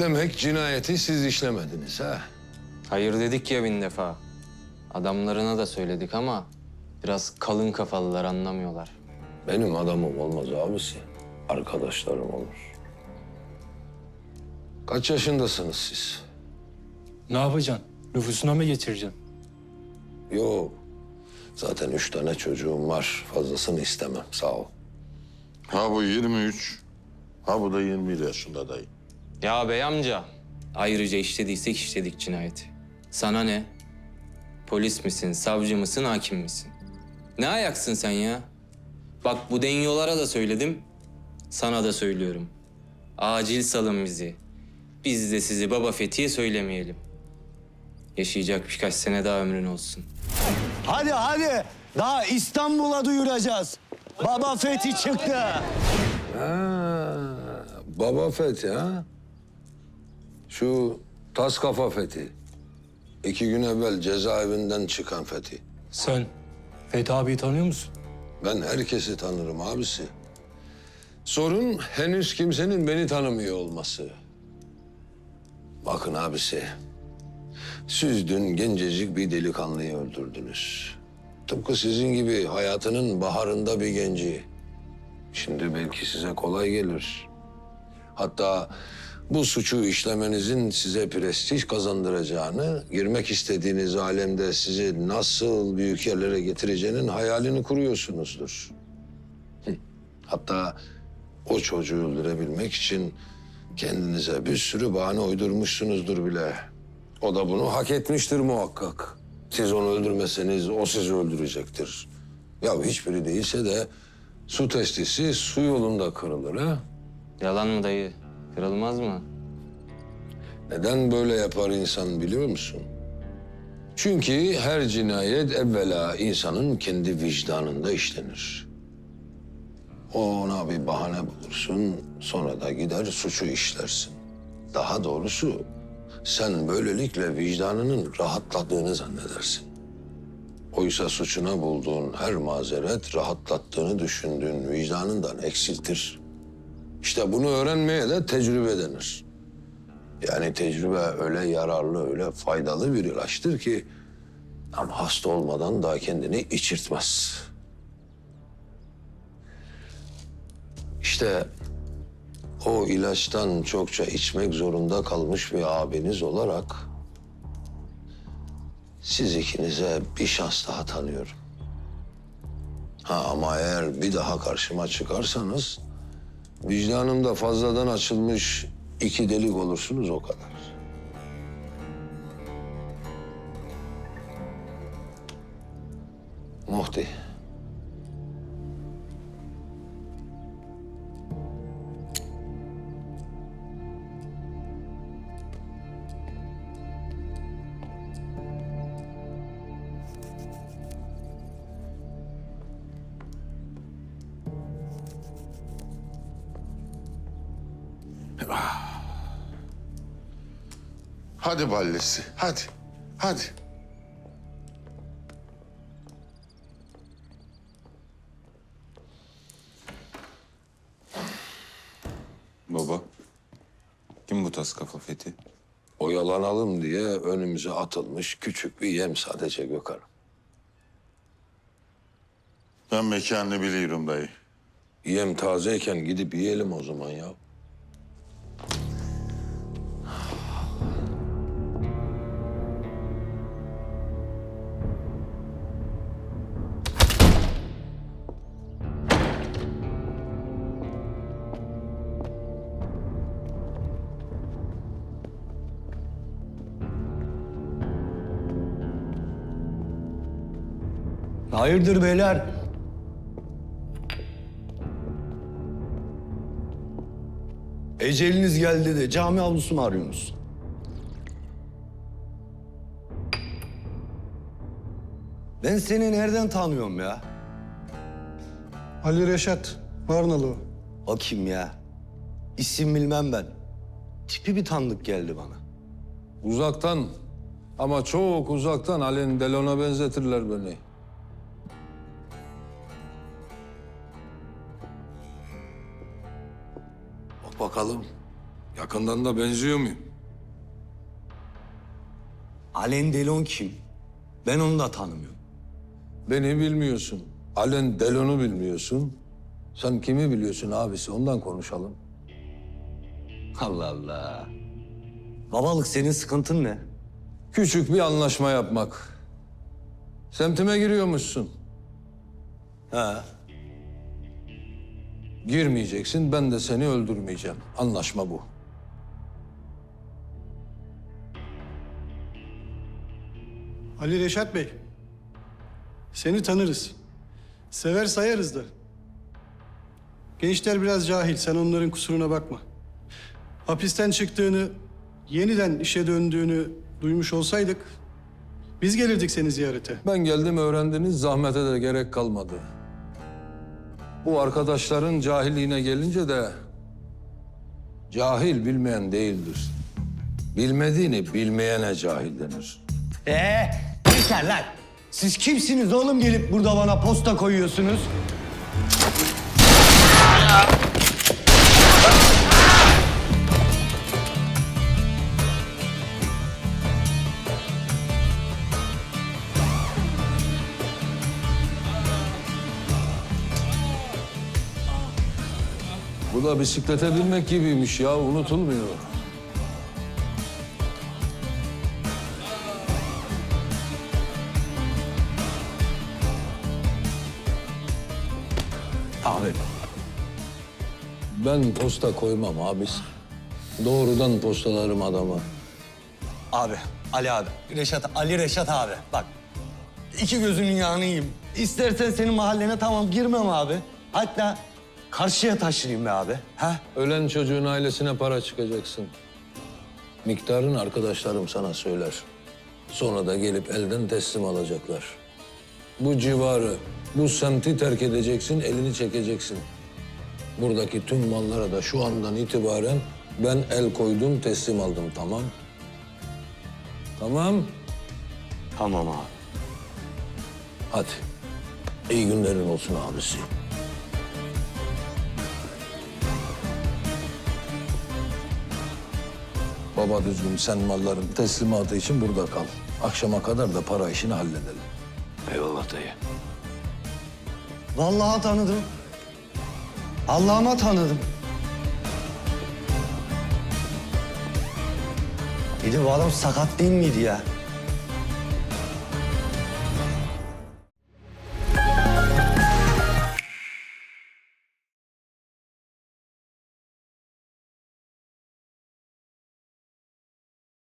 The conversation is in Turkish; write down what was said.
Demek cinayeti siz işlemediniz ha? Hayır dedik ya bin defa. Adamlarına da söyledik ama biraz kalın kafalılar anlamıyorlar. Benim adamım olmaz abisi. Arkadaşlarım olur. Kaç yaşındasınız siz? Ne yapacaksın? Nüfusuna mı geçireceksin? Yok. Zaten üç tane çocuğum var. Fazlasını istemem. Sağ ol. Ha bu 23. Ha bu da 21 yaşında dayı. Ya bey amca, ayrıca işlediysek işledik cinayeti. Sana ne? Polis misin, savcı mısın, hakim misin? Ne ayaksın sen ya? Bak bu denyolara da söyledim, sana da söylüyorum. Acil salın bizi. Biz de sizi baba Fethiye söylemeyelim. Yaşayacak birkaç sene daha ömrün olsun. Hadi hadi. Daha İstanbul'a duyuracağız. Baba Fethi çıktı. Ha, baba Fethi ha? Şu tas kafa Fethi. İki gün evvel cezaevinden çıkan Fethi. Sen Fethi abiyi tanıyor musun? Ben herkesi tanırım abisi. Sorun henüz kimsenin beni tanımıyor olması. Bakın abisi. Siz dün gencecik bir delikanlıyı öldürdünüz. Tıpkı sizin gibi hayatının baharında bir genci. Şimdi belki size kolay gelir. Hatta bu suçu işlemenizin size prestij kazandıracağını, girmek istediğiniz alemde sizi nasıl büyük yerlere getireceğinin hayalini kuruyorsunuzdur. Hatta o çocuğu öldürebilmek için kendinize bir sürü bahane uydurmuşsunuzdur bile. O da bunu hak etmiştir muhakkak. Siz onu öldürmeseniz o sizi öldürecektir. Ya hiçbiri değilse de su testisi su yolunda kırılır ha. Yalan mı dayı? Kırılmaz mı? Neden böyle yapar insan biliyor musun? Çünkü her cinayet evvela insanın kendi vicdanında işlenir. Ona bir bahane bulursun, sonra da gider suçu işlersin. Daha doğrusu sen böylelikle vicdanının rahatladığını zannedersin. Oysa suçuna bulduğun her mazeret rahatlattığını düşündüğün vicdanından eksiltir. İşte bunu öğrenmeye de tecrübe denir. Yani tecrübe öyle yararlı, öyle faydalı bir ilaçtır ki... ...ama hasta olmadan daha kendini içirtmez. İşte o ilaçtan çokça içmek zorunda kalmış bir abiniz olarak... ...siz ikinize bir şans daha tanıyorum. Ha ama eğer bir daha karşıma çıkarsanız... Vicdanımda fazladan açılmış iki delik olursunuz o kadar. Muhti. Hadi ballesi. Hadi. Hadi. Baba, kim bu tas kafa Fethi? Oyalanalım diye önümüze atılmış küçük bir yem sadece Gökhan'ım. Ben mekanını biliyorum dayı. Yem tazeyken gidip yiyelim o zaman ya. Hayırdır beyler? Eceliniz geldi de cami avlusu mu arıyorsunuz? Ben seni nereden tanıyorum ya? Ali Reşat, Varnalı. o. O kim ya? İsim bilmem ben. Tipi bir tanıdık geldi bana. Uzaktan ama çok uzaktan Alain Delon'a benzetirler beni. Bakalım. Ya Yakından da benziyor muyum? Alen Delon kim? Ben onu da tanımıyorum. Beni bilmiyorsun. Alen Delon'u bilmiyorsun. Sen kimi biliyorsun abisi? Ondan konuşalım. Allah Allah. Babalık senin sıkıntın ne? Küçük bir anlaşma yapmak. Semtime giriyormuşsun. Ha. Girmeyeceksin, ben de seni öldürmeyeceğim. Anlaşma bu. Ali Reşat Bey. Seni tanırız. Sever sayarız da. Gençler biraz cahil. Sen onların kusuruna bakma. Hapisten çıktığını, yeniden işe döndüğünü duymuş olsaydık... ...biz gelirdik seni ziyarete. Ben geldim öğrendiniz, zahmete de gerek kalmadı. Bu arkadaşların cahilliğine gelince de... ...cahil bilmeyen değildir. Bilmediğini bilmeyene cahil denir. Ee, yeter lan. Siz kimsiniz oğlum gelip burada bana posta koyuyorsunuz? Da bisiklete binmek gibiymiş ya, unutulmuyor. Abi. Ben posta koymam abisi. Doğrudan postalarım adama. Abi, Ali abi. Reşat, Ali Reşat abi. Bak, iki gözünün yağını yiyeyim. İstersen senin mahallene tamam girmem abi. Hatta karşıya taşınayım be abi. Ha? Ölen çocuğun ailesine para çıkacaksın. Miktarın arkadaşlarım sana söyler. Sonra da gelip elden teslim alacaklar. Bu civarı, bu semti terk edeceksin, elini çekeceksin. Buradaki tüm mallara da şu andan itibaren ben el koydum, teslim aldım, tamam? Tamam, Tamam abi. hadi. İyi günlerin olsun abisi. Baba düzgün sen malların teslimatı için burada kal. Akşama kadar da para işini halledelim. Eyvallah dayı. Vallahi tanıdım. Allah'ıma tanıdım. Bir de bu adam sakat değil miydi ya?